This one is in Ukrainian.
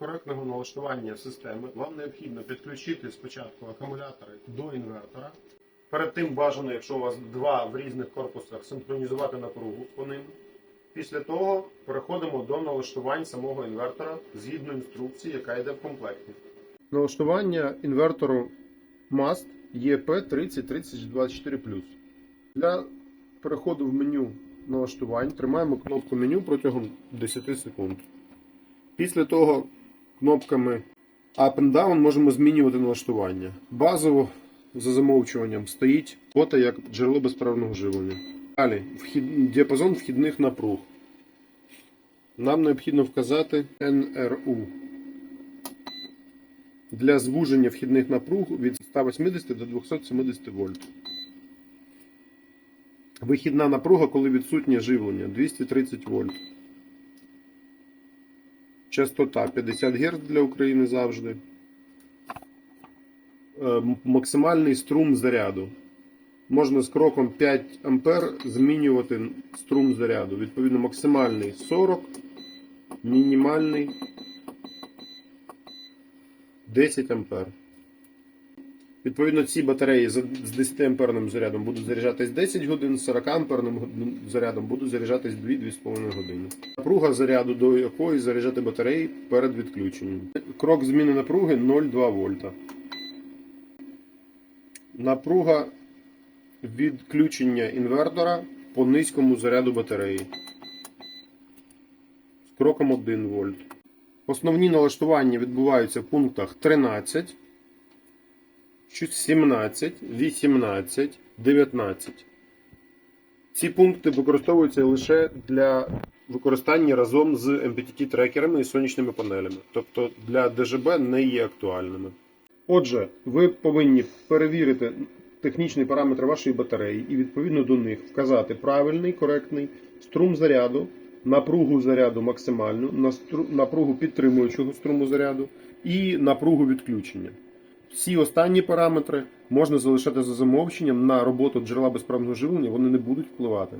коректного налаштування системи вам необхідно підключити спочатку акумулятори до інвертора. Перед тим бажано, якщо у вас два в різних корпусах, синхронізувати напругу по ним. Після того переходимо до налаштувань самого інвертора згідно інструкції, яка йде в комплекті. Налаштування інвертору MAST EP303024+. Для переходу в меню налаштувань тримаємо кнопку меню протягом 10 секунд. Після того кнопками Up and Down можемо змінювати налаштування. Базово за замовчуванням стоїть фото як джерело безперервного живлення. Далі вхід, діапазон вхідних напруг. Нам необхідно вказати NRU. Для звуження вхідних напруг від 180 до 270 вольт. Вихідна напруга, коли відсутнє живлення 230 вольт. Частота 50 Гц для України завжди. Е, Максимальний струм заряду. Можна з кроком 5 А змінювати струм заряду. Відповідно, максимальний 40, мінімальний 10 А. Відповідно, ці батареї з 10 амперним зарядом будуть заряджатись 10 годин, з 40 амперним зарядом будуть заряджатись 2-2,5 години. Напруга заряду, до якої заряджати батареї перед відключенням. Крок зміни напруги 0,2 вольта. Напруга відключення інвертора по низькому заряду батареї. З кроком 1 вольт. Основні налаштування відбуваються в пунктах 13. 17, 18, 19. Ці пункти використовуються лише для використання разом з MPTT-трекерами і сонячними панелями. Тобто для ДЖБ не є актуальними. Отже, ви повинні перевірити технічні параметри вашої батареї і відповідно до них вказати правильний, коректний струм заряду, напругу заряду максимальну, напругу підтримуючого струму заряду і напругу відключення. Всі останні параметри можна залишати за замовченням на роботу джерела безправного живлення, вони не будуть впливати.